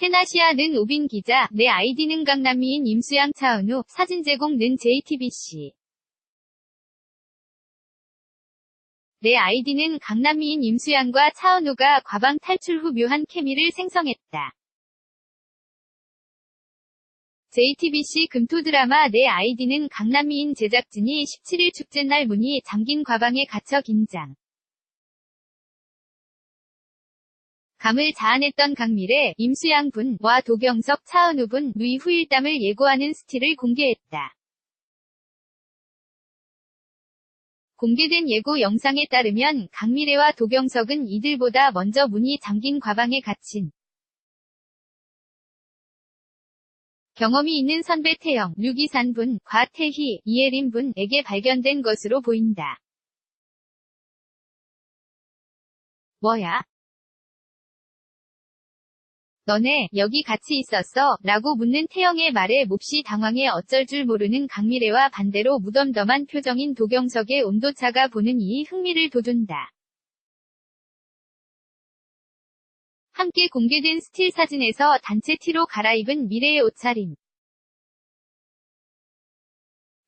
테나시아는 오빈 기자, 내 아이디는 강남미인 임수양 차은우, 사진 제공 는 JTBC. 내 아이디는 강남미인 임수양과 차은우가 과방 탈출 후 묘한 케미를 생성했다. JTBC 금토 드라마 내 아이디는 강남미인 제작진이 17일 축제날 문이 잠긴 과방에 갇혀 긴장. 감을 자아냈던 강미래, 임수양 분과 도경석, 차은우 분, 누이 후일담을 예고하는 스틸을 공개했다. 공개된 예고 영상에 따르면 강미래와 도경석은 이들보다 먼저 문이 잠긴 과방에 갇힌 경험이 있는 선배 태영, 류기산 분, 과태희, 이예린 분에게 발견된 것으로 보인다. 뭐야? 너네 여기 같이 있었어? 라고 묻는 태영의 말에 몹시 당황해 어쩔 줄 모르는 강미래와 반대로 무덤덤한 표정인 도경석의 온도차가 보는 이 흥미를 돋운다. 함께 공개된 스틸 사진에서 단체 티로 갈아입은 미래의 옷차림.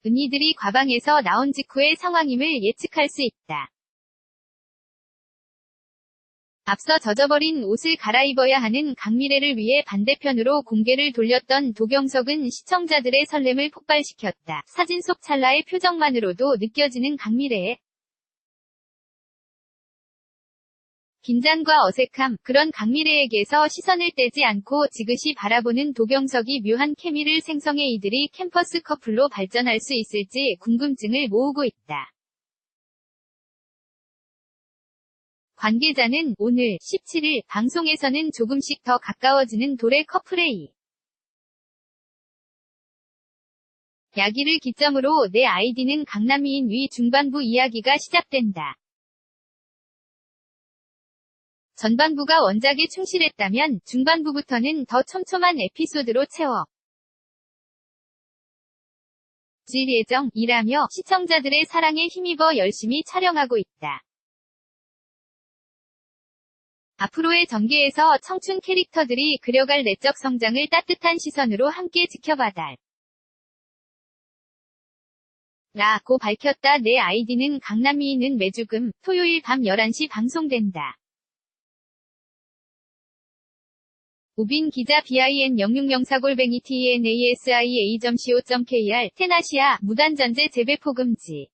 은희들이 과방에서 나온 직후의 상황임을 예측할 수 있다. 앞서 젖어버린 옷을 갈아입어야 하는 강미래를 위해 반대편으로 공개를 돌렸던 도경석은 시청자들의 설렘을 폭발시켰다. 사진 속 찰나의 표정만으로도 느껴지는 강미래의 긴장과 어색함, 그런 강미래에게서 시선을 떼지 않고 지그시 바라보는 도경석이 묘한 케미를 생성해 이들이 캠퍼스 커플로 발전할 수 있을지 궁금증을 모으고 있다. 관계자는 오늘 17일 방송에서는 조금씩 더 가까워지는 돌의 커플레이. 야기를 기점으로 내 아이디는 강남미인 위 중반부 이야기가 시작된다. 전반부가 원작에 충실했다면 중반부부터는 더 촘촘한 에피소드로 채워 질 예정이라며 시청자들의 사랑에 힘입어 열심히 촬영하고 있다. 앞으로의 전개에서 청춘 캐릭터들이 그려갈 내적 성장을 따뜻한 시선으로 함께 지켜봐달. 라고 밝혔다. 내 아이디는 강남미인은 매주금, 토요일 밤 11시 방송된다. 우빈 기자 BIN 06004골뱅이 TNASIA.co.kr 테나시아 무단전제 재배포 금지